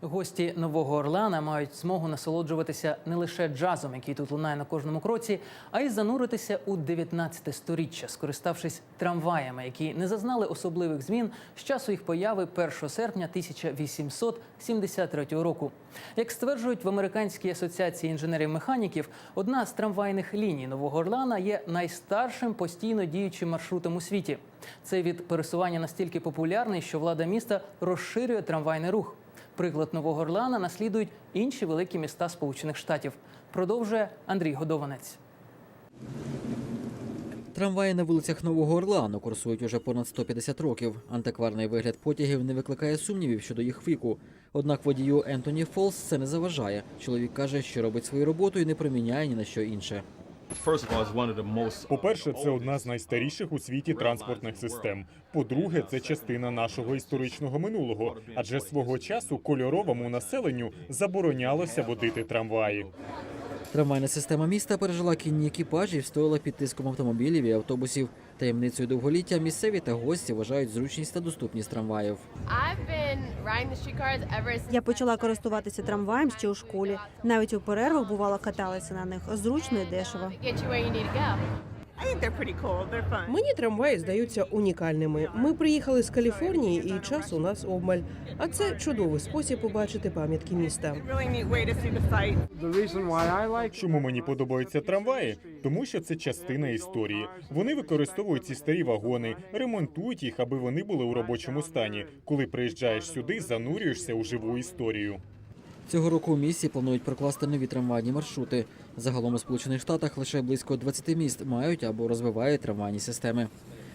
Гості Нового Орлеана мають змогу насолоджуватися не лише джазом, який тут лунає на кожному кроці, а й зануритися у 19 сторіччя, скориставшись трамваями, які не зазнали особливих змін з часу їх появи 1 серпня 1873 року. Як стверджують в американській асоціації інженерів-механіків, одна з трамвайних ліній Нового Орлеана є найстаршим постійно діючим маршрутом у світі. Цей від пересування настільки популярний, що влада міста розширює трамвайний рух. Приклад Нового Орлеана наслідують інші великі міста Сполучених Штатів. Продовжує Андрій Годованець. Трамваї на вулицях Нового Орлеану курсують уже понад 150 років. Антикварний вигляд потягів не викликає сумнівів щодо їх віку. Однак водію Ентоні Фолс це не заважає. Чоловік каже, що робить свою роботу і не проміняє ні на що інше. The most По-перше, це одна з найстаріших у світі транспортних систем. По-друге, це частина нашого історичного минулого, адже свого часу кольоровому населенню заборонялося водити трамваї. Трамвайна система міста пережила кінні екіпажі і встояла під тиском автомобілів і автобусів. Таємницею довголіття місцеві та гості вважають зручність та доступність трамваїв. Я почала користуватися трамваєм ще у школі. Навіть у перервах бувало каталася на них зручно і дешево. Мені трамваї здаються унікальними. Ми приїхали з Каліфорнії, і час у нас обмаль. А це чудовий спосіб побачити пам'ятки міста. Чому мені подобаються трамваї? Тому що це частина історії. Вони використовують ці старі вагони, ремонтують їх, аби вони були у робочому стані. Коли приїжджаєш сюди, занурюєшся у живу історію. Цього року у місті планують прокласти нові трамвайні маршрути. Загалом у Сполучених Штатах лише близько 20 міст мають або розвивають трамвайні системи.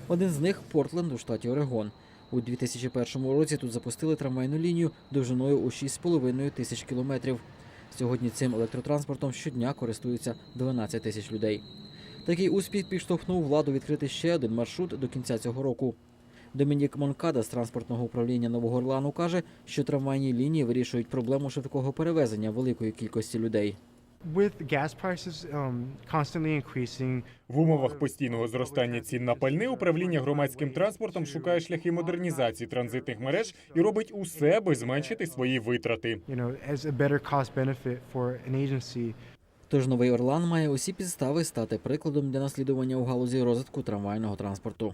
Один з них Портленд у штаті Орегон. У 2001 році тут запустили трамвайну лінію довжиною у 6,5 тисяч кілометрів. Сьогодні цим електротранспортом щодня користуються 12 тисяч людей. Такий успіх підштовхнув владу відкрити ще один маршрут до кінця цього року. Домінік Монкада з транспортного управління Нового Орлану каже, що трамвайні лінії вирішують проблему швидкого перевезення великої кількості людей. um, В умовах постійного зростання цін на пальне управління громадським транспортом шукає шляхи модернізації транзитних мереж і робить усе, аби зменшити свої витрати. Тож новий Орлан має усі підстави стати прикладом для наслідування у галузі розвитку трамвайного транспорту.